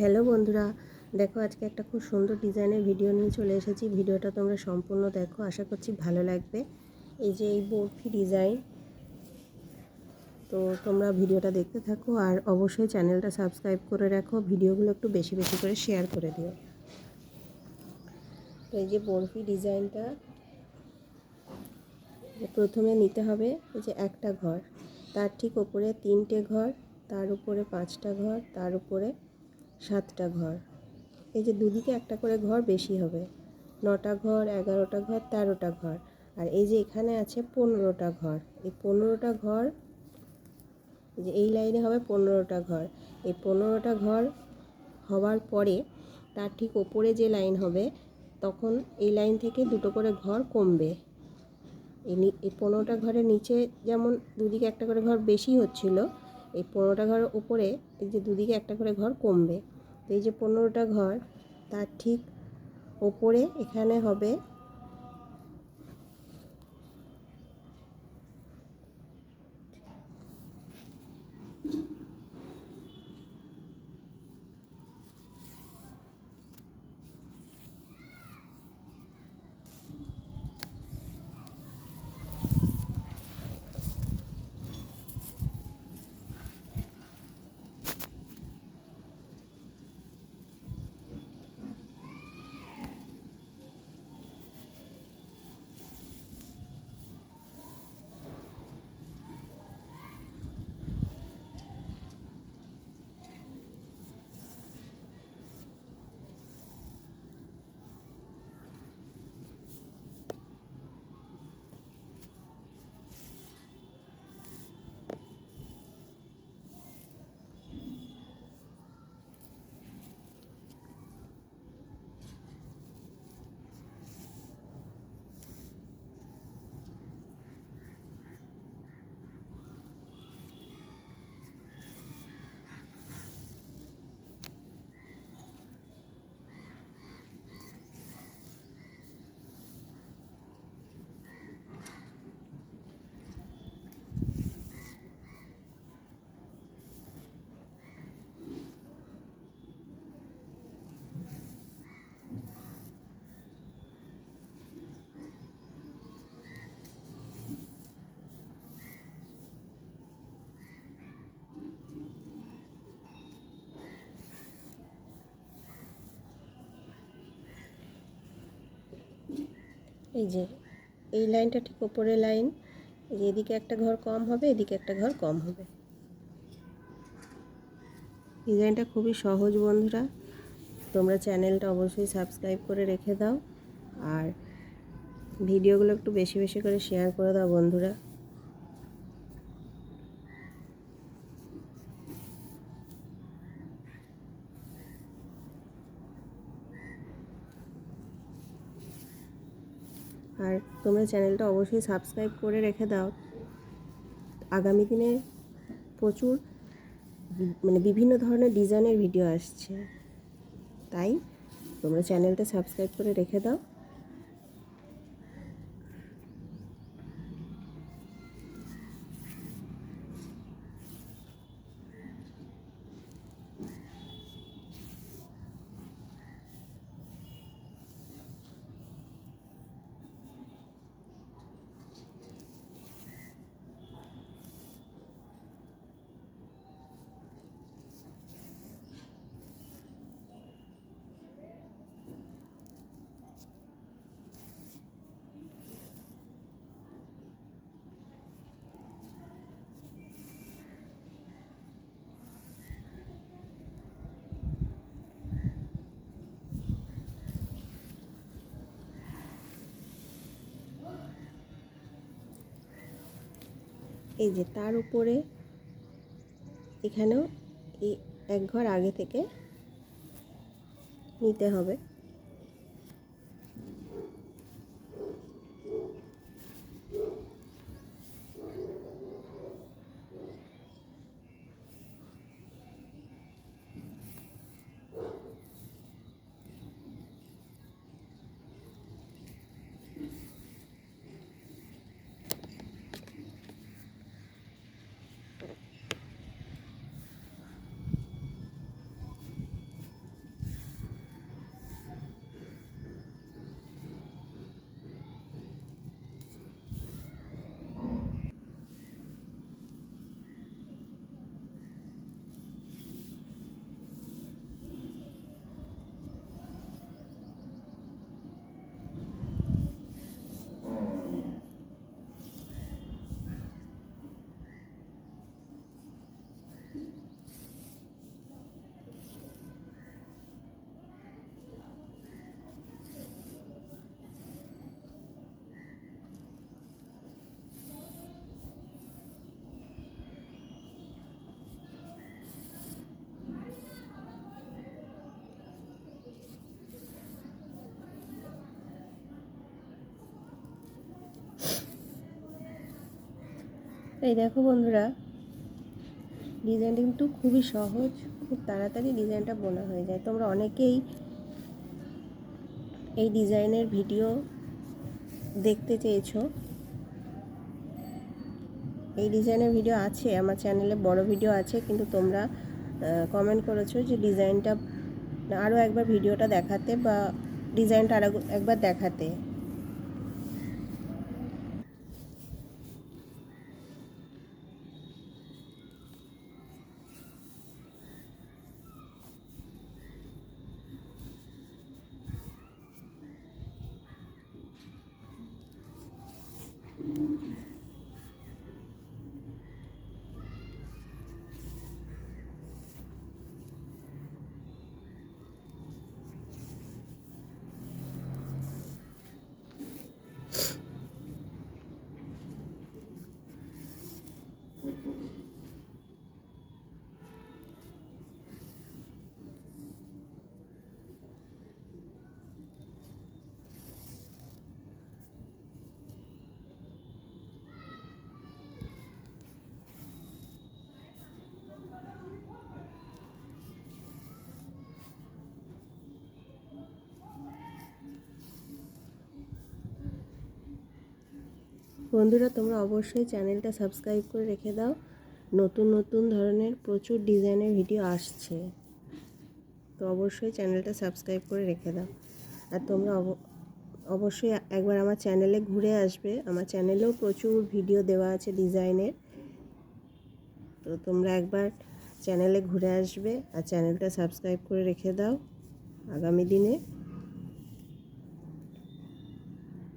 Hello বন্ধুরা, দেখো আজকে একটা খুব সুন্দর ডিজাইনের ভিডিও নিয়ে চলে এসেছি। ভিডিওটা তোমরা সম্পূর্ণ দেখো, আশা করছি ভালো লাগবে। এই যে এই বরফি ডিজাইন তো তোমরা ভিডিওটা দেখতে থাকো আর অবশ্যই চ্যানেলটা সাবস্ক্রাইব করে রাখো, ভিডিওগুলো একটু বেশি বেশি করে শেয়ার করে দিও। তো এই যে বরফি ডিজাইনটা প্রথমে নিতে হবে এই যে একটা ঘর। তার ঠিক ওপরে তিনটে ঘর, তার উপরে পাঁচটা ঘর, তার উপরে সাতটা ঘর। এই যে দুদিকে একটা করে ঘর বেশি হবে। নটা ঘর, এগারোটা ঘর, তেরোটা ঘর। আর এই যে এখানে আছে পনেরোটা ঘর। এই পনেরোটা ঘর যে এই লাইনে হবে পনেরোটা ঘর। এই পনেরোটা ঘর হওয়ার পরে তার ঠিক ওপরে যে লাইন হবে, তখন এই লাইন থেকে দুটো করে ঘর কমবে। এই পনেরোটা ঘরের নিচে যেমন দুদিকে একটা করে ঘর বেশি হচ্ছিল এই পনেরোটা ঘরের উপরে এই যে দুদিকে একটা করে ঘর কমবে। তো এই যে পনেরোটা ঘর, তার ঠিক ওপরে এখানে হবে এই যে, এই লাইনটা ঠিক ওপরে লাইন যে এদিকে একটা ঘর কম হবে, এদিকে একটা ঘর কম হবে। ডিজাইনটা খুবই সহজ বন্ধুরা। তোমরা চ্যানেলটা অবশ্যই সাবস্ক্রাইব করে রেখে দাও। আর ভিডিওগুলো একটু বেশি বেশি করে শেয়ার করে দাও বন্ধুরা আর তোমরা চ্যানেলটা অবশ্যই সাবস্ক্রাইব করে রেখে দাও। আগামী দিনে প্রচুর মানে বিভিন্ন ধরনের ডিজাইনের ভিডিও আসছে। তাই তোমরা চ্যানেলটা সাবস্ক্রাইব করে রেখে দাও। এই যে তার উপরে এখানেও এই এক ঘর আগে থেকে নিতে হবে। এই দেখো বন্ধুরা, ডিজাইনটা কিন্তু খুবই সহজ, খুব তাড়াতাড়ি ডিজাইনটা বোনা হয়ে যায়। তোমরা অনেকেই এই ডিজাইনের ভিডিও দেখতে চেয়েছো। এই ডিজাইনের ভিডিও আছে, আমার চ্যানেলে বড় ভিডিও আছে, কিন্তু তোমরা কমেন্ট করেছ যে ডিজাইনটা আরও একবার ভিডিওটা দেখাতে বা ডিজাইনটা আরও একবার দেখাতে। বন্ধুরা, তোমরা অবশ্যই চ্যানেলটা সাবস্ক্রাইব করে রেখে দাও। নতুন নতুন ধরনের প্রচুর ডিজাইনের ভিডিও আসছে। তো অবশ্যই চ্যানেলটা সাবস্ক্রাইব করে রেখে দাও। আর তোমরা অব- অবশ্যই একবার আমার চ্যানেলে ঘুরে আসবে। আমার চ্যানেলেও প্রচুর ভিডিও দেওয়া আছে ডিজাইনের। তো তোমরা একবার চ্যানেলে ঘুরে আসবে আর চ্যানেলটা সাবস্ক্রাইব করে রেখে দাও আগামী দিনে।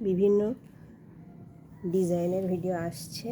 বিভিন্ন ডিজাইনের ভিডিও আসছে।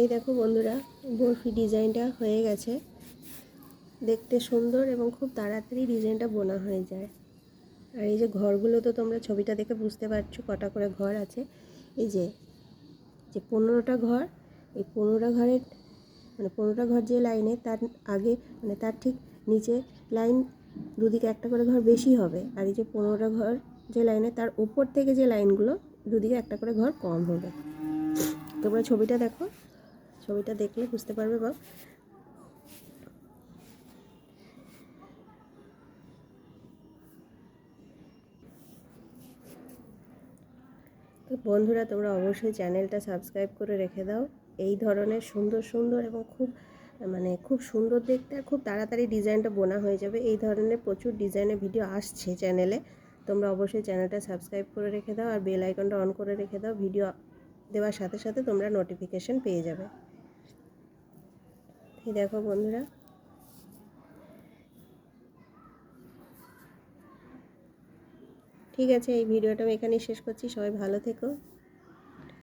এই দেখো বন্ধুরা, বরফি ডিজাইনটা হয়ে গেছে। দেখতে সুন্দর এবং খুব তাড়াতাড়ি ডিজাইনটা বোনা হয়ে যায়। আর এই যে ঘরগুলো তো তোমরা ছবিটা দেখে বুঝতে পারছ, কটা করে ঘর আছে। এই যে যে পনেরোটা ঘর, এই পনেরোটা ঘরের মানে পনেরোটা ঘর যে লাইনে তার আগে মানে তার ঠিক নিচে লাইন দুদিকে একটা করে ঘর বেশি হবে। আর এই যে পনেরোটা ঘর যে লাইনে তার উপর থেকে যে লাইনগুলো দুদিকে একটা করে ঘর কম হবে। তোমরা ছবিটা দেখো। ছবিটা দেখলে বুঝতে পারবে বা তো বন্ধুরা, তোমরা অবশ্যই চ্যানেলটা সাবস্ক্রাইব করে রেখে দাও। এই ধরনের সুন্দর সুন্দর এবং খুব মানে খুব সুন্দর দেখতে আর খুব তাড়াতাড়ি ডিজাইনটা বোনা হয়ে যাবে। এই ধরনের প্রচুর ডিজাইনের ভিডিও আসছে চ্যানেলে। তোমরা অবশ্যই চ্যানেলটা সাবস্ক্রাইব করে রেখে দাও আর বেল আইকনটা অন করে রেখে দাও। ভিডিও দেওয়ার সাথে সাথে তোমরা নোটিফিকেশন পেয়ে যাবে। এই দেখো বন্ধুরা। ঠিক আছে এই ভিডিওটা আমি এখানেই শেষ করছি। সবাই ভালো থেকো।